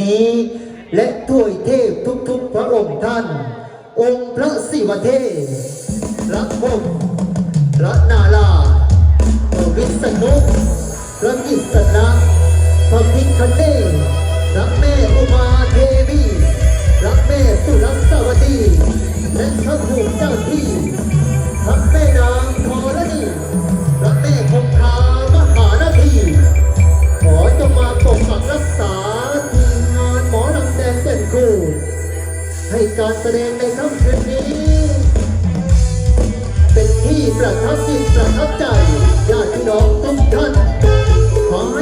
นี้ และถ้วยเทพทุกๆพระองค์ท่าน องค์พระศิวเทพพระพรหมพระนาราพระวิษณุพระกิษณะพระพิคเนศพระแม่อุมาเทวีพระแม่สุรสวดีและพระภูมิเจ้าที่ ให้การแสดงในค่ำคืนนี้ เป็นที่ประทับจิตประทับใจญาติพี่น้องทุกท่านขอให้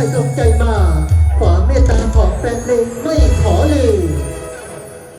ได้ตกใจมา